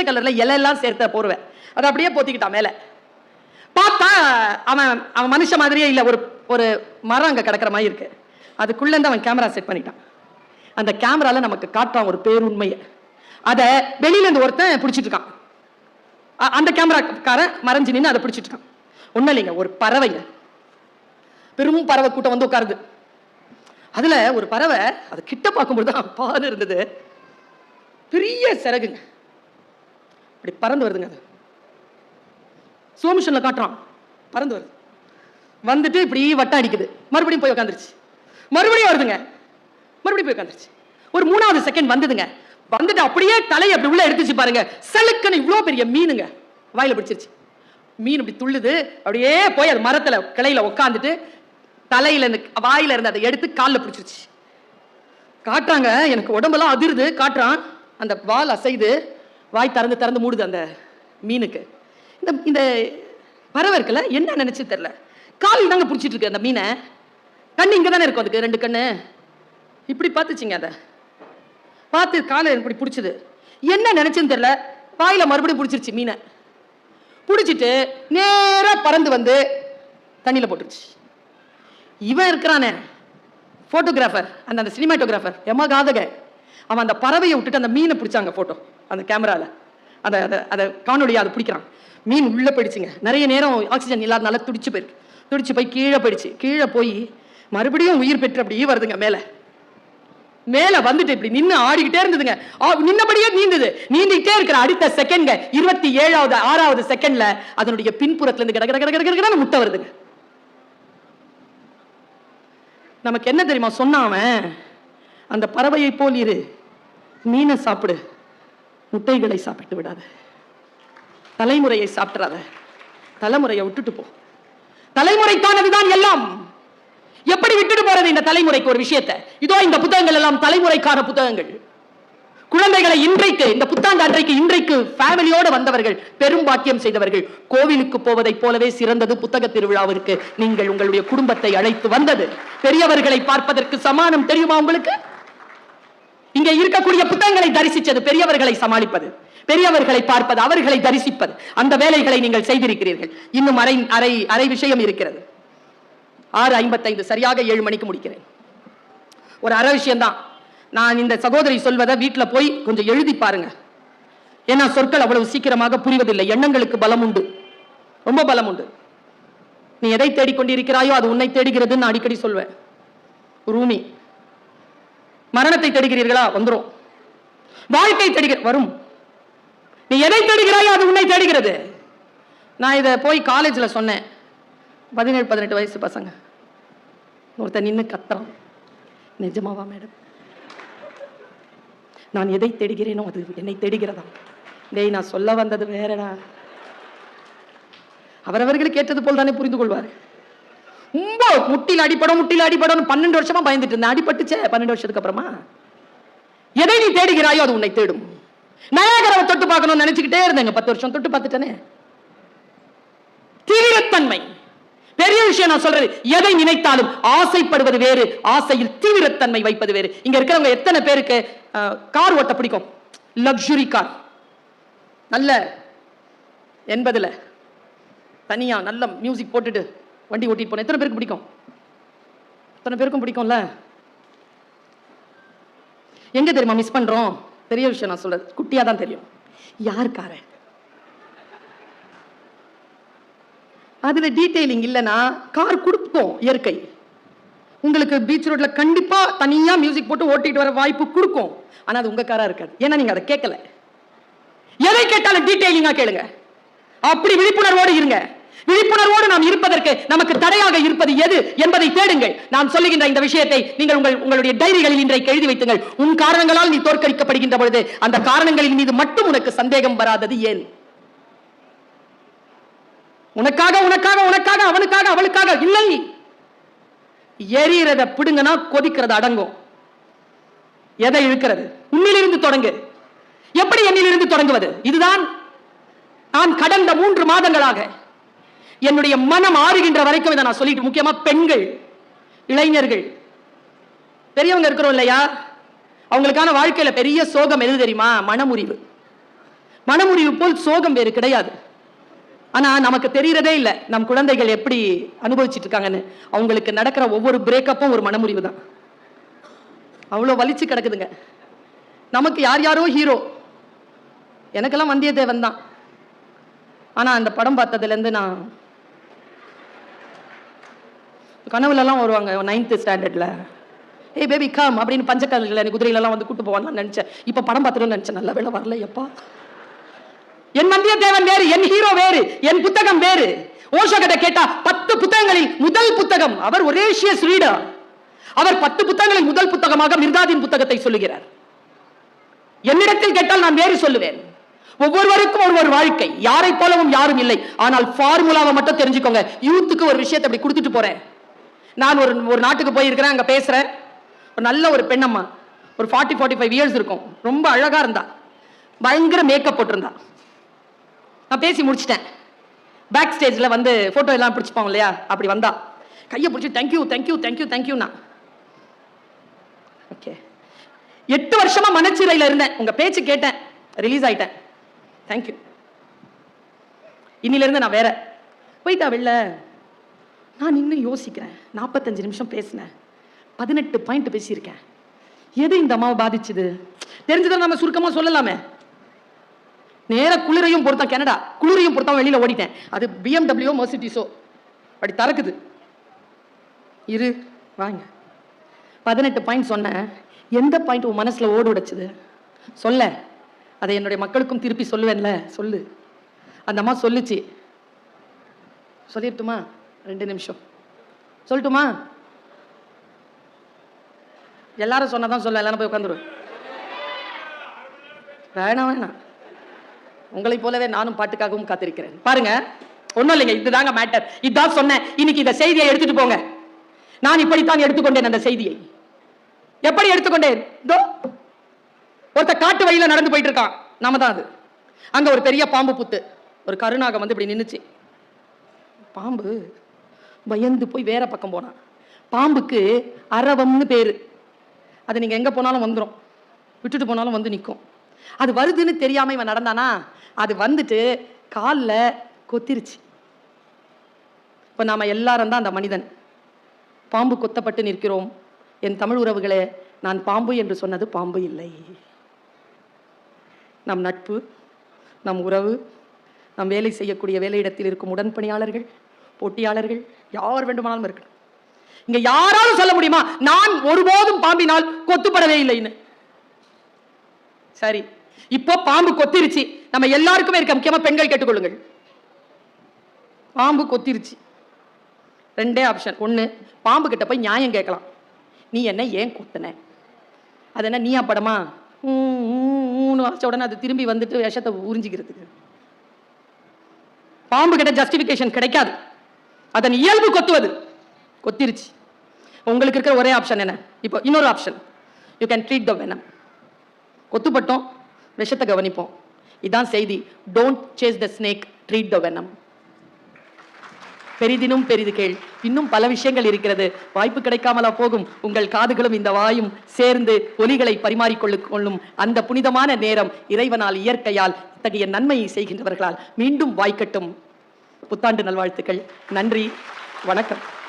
பச்சை கலர்ல இலை எல்லாம் சேர்த்த போர்வை அதை அப்படியே போத்திக்கிட்டான் மேல. பார்த்தா அவன் அவன் மனுஷ மாதிரியே இல்லை ஒரு ஒரு மரம் அங்க கிடக்கிற மாதிரி இருக்கு. அதுக்குள்ள இருந்து அவன் கேமரா செட் பண்ணிட்டான். அந்த கேமரால நமக்கு காட்டுறான் ஒரு பேருண்மையை. அதை வெளியில இருந்து ஒருத்தன் பிடிச்சிட்டு இருக்கான். அந்த கேமராக்காரன் மறைஞ்சு நின்று அதை பிடிச்சிட்டு இருக்கான். ஒண்ணும் இல்லைங்க ஒரு பறவைங்க. பெரும் பறவை கூட்டம் வந்து உட்காருது. அதுல ஒரு பறவை அது கிட்ட பார்க்கும்போது தான் பாரு இருந்தது. பெரிய சிறகுங்க. அப்படி பறந்து வருதுங்க அது. ஸ்லோ மிஷன்ல காட்டுறான். பறந்து வருது. வந்துட்டு இப்படி வட்டம் அடிக்குது. மறுபடியும் போய் உட்காந்துருச்சு மறுபடியும் வருதுங்க. மறுபடியும் போய் உட்காந்துருச்சு ஒரு மூணாவது செகண்ட் வந்ததுங்க. வந்துட்டு அப்படியே தலையை அப்படி உள்ள எடுத்துச்சு பாருங்க. செலுக்குன்னு இவ்வளோ பெரிய மீனுங்க. வாயில பிடிச்சிருச்சு. மீன் இப்படி துள்ளுது. அப்படியே போய் அது மரத்தில் கிளையில உட்காந்துட்டு தலையில இருந்து வாயில இருந்து அதை எடுத்து காலில் பிடிச்சிருச்சு. காட்டுறாங்க. எனக்கு உடம்பெல்லாம் அதிருது. காட்டுறான். அந்த வால் அசைது வாய் திறந்து திறந்து மூடுது அந்த மீனுக்கு. இந்த இந்த பறவை இருக்குல்ல என்ன நினைச்சு தெரில கால் தாங்க பிடிச்சிட்டு இருக்கு அந்த மீனை. கண்ணு இங்கே தானே இருக்கும் அதுக்கு ரெண்டு கண்ணு. இப்படி பார்த்துச்சிங்க அதை. பார்த்து காலை இப்படி பிடிச்சிது. என்ன நினைச்சுன்னு தெரியல. வாயில் மறுபடியும் பிடிச்சிருச்சு மீனை. பிடிச்சிட்டு நேராக பறந்து வந்து தண்ணியில் போட்டுருச்சு. இவன் இருக்கிறானே. ஃபோட்டோகிராஃபர் அந்த அந்த சினிமாட்டோகிராஃபர் எம்மா காதக அவன் அந்த பறவையை விட்டுட்டு அந்த மீனை பிடிச்சாங்க ஃபோட்டோ அந்த கேமராவில் அதை அதை அதை காணொடியா அதை பிடிக்கிறான். மீன் உள்ளே போயிடுச்சுங்க. நிறைய நேரம் ஆக்சிஜன் இல்லாதனால துடிச்சு போயிருக்கு. துடிச்சு போய் கீழே போயிடுச்சு. கீழே போய் மறுபடியும் உயிர் பெற்று அப்படியே வருதுங்க மேலே. மேலே வந்துட்டு இப்படி நின்று ஆடிக்கிட்டே இருந்ததுங்க. நின்னபடியே நீந்தது. நீந்திக்கிட்டே இருக்கிற அடுத்த செகண்ட்ங்க இருபத்தி ஏழாவது ஆறாவது செகண்ட்ல அதனுடைய பின்புறத்துல இருந்து கிடக்கிற கிடக்கிற கட முட்டை வருதுங்க. நமக்கு என்ன தெரியுமா? சொன்னான் அவன் அந்த பறவையை போல் இரு. மீனை சாப்பிடு. முட்டைகளை சாப்பிட்டு விடாத. தலைமுறையை சாப்பிட்றாத தலைமுறையை விட்டுட்டு போ. தலைமுறைக்கானதுதான் எல்லாம். எப்படி விட்டுட்டு போறது இந்த தலைமுறைக்கு ஒரு விஷயத்தை? இதோ இந்த புத்தகங்கள் எல்லாம் தலைமுறைக்கான புத்தகங்கள். குழந்தைகளை இன்றைக்கு இந்த புத்தாண்டு அன்றைக்கு இன்றைக்கு ஃபேமிலியோடு வந்தவர்கள் பெரும் பாக்கியம் செய்தவர்கள் கோவிலுக்கு போவதைப் போலவே சிறந்தது புத்தக திருவிழாவிற்கு நீங்கள் உங்களுடைய குடும்பத்தை அழைத்து வந்தது. பெரியவர்களை பார்ப்பதற்கு சமானம் தெரியுமா உங்களுக்கு? இங்கே இருக்கக்கூடிய புத்தகங்களை தரிசித்தது பெரியவர்களை சமாளிப்பது பெரியவர்களை பார்ப்பது அவர்களை தரிசிப்பது. அந்த வேலைகளை நீங்கள் செய்திருக்கிறீர்கள். இன்னும் அரை அரை அரை விஷயம் இருக்கிறது. ஆறு ஐம்பத்தைந்து சரியாக ஏழு மணிக்கு முடிக்கிறேன். ஒரு அரை விஷயம்தான். நான் இந்த சகோதரி சொல்வதை வீட்டில் போய் கொஞ்சம் எழுதி பாருங்க. ஏன்னா சொற்கள் அவ்வளவு சீக்கிரமாக புரிவதில்லை. எண்ணங்களுக்கு பலம் உண்டு. ரொம்ப பலம் உண்டு. நீ எதை தேடிக்கொண்டிருக்கிறாயோ அது உன்னை தேடுகிறதுன்னு நான் அடிக்கடி சொல்வேன். ரூமி மரணத்தை தேடுகிறீர்களா? வந்துடும் வாழ்க்கை தேடுகிற வரும். நீ எதை தேடுகிறாயோ அது உன்னை தேடுகிறது. நான் இதை போய் காலேஜில் சொன்னேன். பதினேழு பதினெட்டு வயசு பசங்க. ஒருத்தன் நின்று கத்துறான். நிஜமாவா மேடம் நான் எதை தேடுகிறேனோ அது என்னை தேடுகிறதா? டேய் நான் சொல்ல வந்தது வேறடா. அவரவர்களுக்கு ஏற்றது போல் தானே புரிந்து கொள்வார் ரொம்ப முட்டில அடிப்படும் முட்டில அடிப்படும் பன்னெண்டு வருஷமா பயந்துட்டு இருந்தேன். அடிபட்டுச்சே பன்னெண்டு வருஷத்துக்கு அப்புறமா. எதை நீ தேடுகிறாயோ அது உன்னை தேடும். நயாகராவை தொட்டு பார்க்கணும்னு நினைச்சுக்கிட்டே இருந்தேங்க பத்து வருஷம். தொட்டு பார்த்துட்டேனே. தீவிரத்தன்மை. பெரிய விஷயம் நான் சொல்றது எதை நினைத்தாலும் ஆசைப்படுவது வேறு ஆசையில் தீவிரத்தன்மை வைப்பது வேறு. இங்க இருக்கிறவங்க எத்தனை பேருக்கு கார் ஓட்ட பிடிக்கும்? லக்ஸுரி கார் நல்ல என்பதுல தனியா நல்ல மியூசிக் போட்டுட்டு. வண்டி ஓட்டிட்டு போன எத்தனை பேருக்கு பிடிக்கும்? எத்தனை பேருக்கும் பிடிக்கும்ல? எங்க தெரியுமா மிஸ் பண்றோம்? பெரிய விஷயம் நான் சொல்றது. குட்டியா தான் தெரியும். யார் காரை அதுல டீட்டெயிலிங் இல்லைன்னா கார் கொடுப்போம் இயற்கை. உங்களுக்கு பீச் ரோட்ல கண்டிப்பா தனியா மியூசிக் போட்டு ஓட்டிட்டு வர வாய்ப்பு கொடுக்கும். ஆனா அது உங்க காரா இருக்காது. ஏன்னா நீங்க அதை கேட்கல. எதை கேட்டாலும் டீட்டெயிலிங்கா கேளுங்க. அப்படி விழிப்புணர்வோடு இருங்க. விழிப்புணர்வோடு நாம் இருப்பதற்கு நமக்கு தடையாக இருப்பது எது என்பதை தேடுங்கள். நான் சொல்லுகின்ற இந்த விஷயத்தை நீங்கள் உங்கள் உங்களுடைய டைரிகளில் இன்றைக்கு எழுதி வைத்துங்கள். உன் காரணங்களால் நீ தோற்கடிக்கப்படுகின்ற பொழுது அந்த காரணங்களின் மீது மட்டும் உனக்கு சந்தேகம் வராதது ஏன்? உனக்காக உனக்காக உனக்காக அவனுக்காக அவளுக்காக இல்லை. எரியறத பிடுங்கன்னா கொதிக்கிறது அடங்கும். எதை இழுக்கிறது? உன்னிலிருந்து தொடங்கு. எப்படி என்னிலிருந்து தொடங்குவது? இதுதான் நான் கடந்த மூன்று மாதங்களாக என்னுடைய மனம் ஆறுகின்ற வரைக்கும் இதை நான் சொல்லிட்டு முக்கியமா பெண்கள் இளைஞர்கள். பெரியவங்க இருக்கிறோம் இல்லையா? அவங்களுக்கான வாழ்க்கையில பெரிய சோகம் எது தெரியுமா? மனமுறிவு. மனமுறிவு போல் சோகம் வேறு கிடையாது. ஆனா நமக்கு தெரியறதே இல்லை. நம் குழந்தைகள் எப்படி அனுபவிச்சுட்டு இருக்காங்கன்னு. அவங்களுக்கு நடக்கிற ஒவ்வொரு பிரேக்கப்பும் ஒரு மனமுறிவு தான். அவ்வளோ வலிச்சு கிடக்குதுங்க. நமக்கு யார் யாரோ ஹீரோ எனக்கெல்லாம் வந்தியத்தேவன் தான். ஆனா அந்த படம் பார்த்ததுலேருந்து நான் கனவுலலாம் வருவாங்க நைன்த்து ஸ்டாண்டர்ட்ல ஏய் பேபி கம் அப்படின்னு பஞ்சக்கல்ல குதிரையிலலாம் வந்து கூட்டு போவான்னு நினைச்சேன். இப்போ படம் பார்த்துட்டு நினச்சேன். நல்ல வேலை வரல எப்பா என் வந்தியத்தேவன் வேறு என் ஹீரோ வேறு என் புத்தகம் வேறு. ஓஷோ கிட்ட கேட்டா பத்து புத்தகங்களில் முதல் புத்தகம். அவர் ஒரேஷியஸ் ரீடர். அவர் பத்து புத்தகங்களில் முதல் புத்தகமாக மிர்தாதின் புத்தகத்தை சொல்லுகிறார். என்னிடத்தில் கேட்டால் நான் வேறு சொல்லுவேன். ஒவ்வொருவருக்கும் ஒரு ஒரு வாழ்க்கை. யாரை போலவும் யாரும் இல்லை. ஆனால் ஃபார்முலாவை மட்டும் தெரிஞ்சுக்கோங்க. யூத்துக்கு ஒரு விஷயத்தை அப்படி கொடுத்துட்டு போறேன். நான் ஒரு ஒரு நாட்டுக்கு போயிருக்கிறேன் அங்கே பேசுகிறேன் ஒரு நல்ல ஒரு பெண்ணம்மா. ஒரு ஃபார்ட்டி ஃபார்ட்டி ஃபைவ் இயர்ஸ் இருக்கும். ரொம்ப அழகாக இருந்தா. பயங்கர மேக்கப் போட்டிருந்தா. நான் பேசி முடிச்சிட்டேன். பேக் ஸ்டேஜில் வந்து ஃபோட்டோ எல்லாம் பிடிச்சிப்பாங்க இல்லையா? அப்படி வந்தா. கையை பிடிச்சி thank you thank you thank you தேங்க்யூண்ணா ஓகே எட்டு வருஷமாக மனச்சிறையில் இருந்தேன். உங்கள் பேச்சு கேட்டேன். ரிலீஸ் ஆயிட்டேன். தேங்க்யூ இன்னிலேருந்து நான் வேற. போயிட்டா வெளில. நான் இன்னும் யோசிக்கிறேன். நாற்பத்தஞ்சு நிமிஷம் பேசினேன். பதினெட்டு பாயிண்ட் பேசியிருக்கேன். எது இந்த அம்மாவை பாதிச்சுது? தெரிஞ்சதை நம்ம சுருக்கமாக சொல்லலாமே. நேர குளிரையும் பொறுத்தான் கனடா குளிரையும் பொறுத்தான் வெளியில் ஓடிட்டேன். அது பிஎம்டபிள்யூ மர்சிட்டிஸோ அப்படி தறக்குது. இரு வாங்க. பதினெட்டு பாயிண்ட் சொன்னேன். எந்த பாயிண்ட் உன் மனசில் ஓடு உடைச்சுது? சொல்ல. அதை என்னுடைய மக்களுக்கும் திருப்பி சொல்லுவேன்ல. சொல்லு. அந்த அம்மா சொல்லுச்சு. சொல்லிட்டுமா ரெண்டு நிமிஷம். சொல்லட்டுமா? எல்லாரும் சொன்னதான் சொல்ல எல்லாரும் போய் உட்காந்துரு. வேணாம் வேணாம். உங்களை போலவே நானும் பாட்டுக்காகவும் காத்திருக்கிறேன். பாருங்க ஒண்ணும் இல்லைங்க இதுதாங்க மேட்டர் இதுதான் சொன்னேன் இன்னைக்கு இந்த செய்தியை எடுத்துட்டு போங்க. நான் இப்படித்தான் எடுத்துக்கொண்டேன் அந்த செய்தியை. எப்படி எடுத்துக்கொண்டேன்? இதோ ஒருத்த காட்டு வழியில நடந்து போயிட்டு இருக்கான் நாம தான் அது. அங்க ஒரு பெரிய பாம்பு புத்து ஒரு கருணாகம் வந்து இப்படி நின்னுச்சு. பாம்பு? பயந்து போய் வேற பக்கம் போனான். பாம்புக்கு அரவம்னு பேர். அது நீங்கள் எங்கே போனாலும் வந்துடும் விட்டுட்டு போனாலும் வந்து நிற்கும் அது வருதுன்னு தெரியாமல் இவன் நடந்தானா? அது வந்துட்டு காலில் கொத்திருச்சு. இப்போ நாம் எல்லாரும் தான் அந்த மனிதன். பாம்பு கொத்தப்பட்டு நிற்கிறோம். என் தமிழ் உறவுகளே நான் பாம்பு என்று சொன்னது பாம்பு இல்லை. நம் நட்பு நம் உறவு நம் வேலை செய்யக்கூடிய வேலையிடத்தில் இருக்கும் உடன்பணியாளர்கள் போட்டியாளர்கள் யார் வேண்டுமானாலும் இருக்கணும் இங்க யாராலும் சொல்ல முடியுமா? நான் ஒருபோதும் பாம்பினால் கொத்துப்படவே இல்லைன்னு. சரி இப்போ பாம்பு கொத்திருச்சு. நம்ம எல்லாருக்குமே இருக்க முக்கியமா பெண்கள் கேட்டுக்கொள்ளுங்கள். பாம்பு கொத்திருச்சு. ரெண்டே ஆப்ஷன் ஒண்ணு பாம்பு கிட்ட போய் நியாயம் கேட்கலாம். நீ என்ன ஏன் கொத்துன? அது என்ன நீயா படமா? மூணு ஊ, உடனே அது திரும்பி வந்துட்டு விஷத்தை உறிஞ்சிக்கிறதுக்கு. பாம்பு கிட்ட ஜஸ்டிஃபிகேஷன் கிடைக்காது. அதன் இயல்பு கொத்துவது. கொத்திருச்சு. உங்களுக்கு இருக்கிற ஒரே ஆப்ஷன் என்ன? இப்போ இன்னொரு option you can treat the venom கொத்துப்பட்டோம் விஷத்தை கவனிப்போம். இதான் செய்தி. Don't chase the snake treat the venom பெரிதினும் பெரிது கேள். இன்னும் பல விஷயங்கள் இருக்கிறது. வாய்ப்பு கிடைக்காமலா போகும். உங்கள் காதுகளும் இந்த வாயும் சேர்ந்து ஒலிகளை பரிமாறிக்கொள்ளு கொள்ளும் அந்த புனிதமான நேரம் இறைவனால் இயற்கையால் இத்தகைய நன்மையை செய்கின்றவர்களால் மீண்டும் வாய்க்கட்டும். புத்தாண்டு நல்வாழ்த்துக்கள். நன்றி. வணக்கம்.